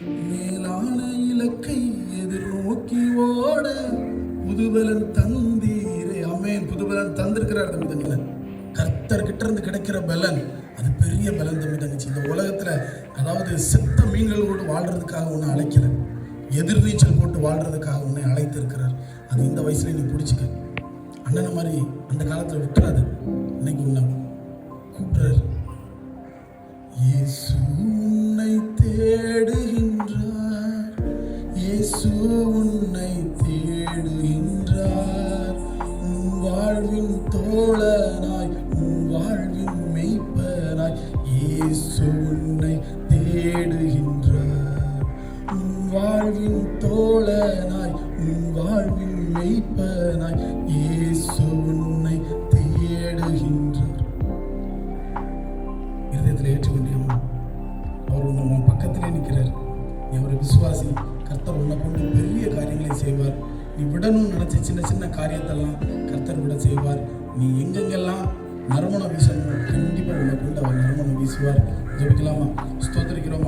மேலான இலக்கை எதிர்நோக்கி ஓட புதுபலன் தந்தீரே. அமேன் புதுபலன் தந்திருக்கிறார் தம்பி தங்கல கர்த்தர் கிட்ட இருந்து கிடைக்கிற பலன் அது பெரிய பலன் தம்பி தங்கச்சி. இந்த உலகத்துல அதாவது செத்த மீன்களோடு வாழ்றதுக்காக உன்னை அழைக்கல. எதிர்நீச்சல் போட்டு வாழ்றதுக்காக உன்னை அழைத்திருக்கிறார். அது இந்த வயசுல நீ பிடிச்சிக்க. அண்ணனை மாதிரி அந்த காலத்துல விட்டுறாது. இன்னைக்கு உன்னை கூப்பிடுறாரு. ஏசு இயேசு உன்னை தேடுகின்றார். உன் வாழ்வின் தோழனாய் உன் வாழ்வின் மெய்ப்பனாய் இயேசு உன்னை தேடுகின்றார். உன் வாழ்வின் தோழனாய் உன் வாழ்வின் மெய்ப்பனாய் இயேசு உன்னை தேடுகின்றார். இருதயத்தில் ஏற்றுக்கொண்டியம்மா அவர் உன் பக்கத்திலே நிற்கிறார். நீ ஒரு விசுவாசி கர்த்தர் உன்னை கொண்டு பெரிய காரியங்களை செய்வார். நீ விடணும்னு நினச்ச சின்ன சின்ன காரியத்தெல்லாம் கர்த்தர் விட செய்வார். நீ எங்கெங்கெல்லாம் நறுமணம் வீசணும் கண்டிப்பாக உன்னை கொண்டு அவர் நறுமணம் வீசுவார். ஜபிக்கலாமா? ஸ்தோத்திரிக்கிறோம்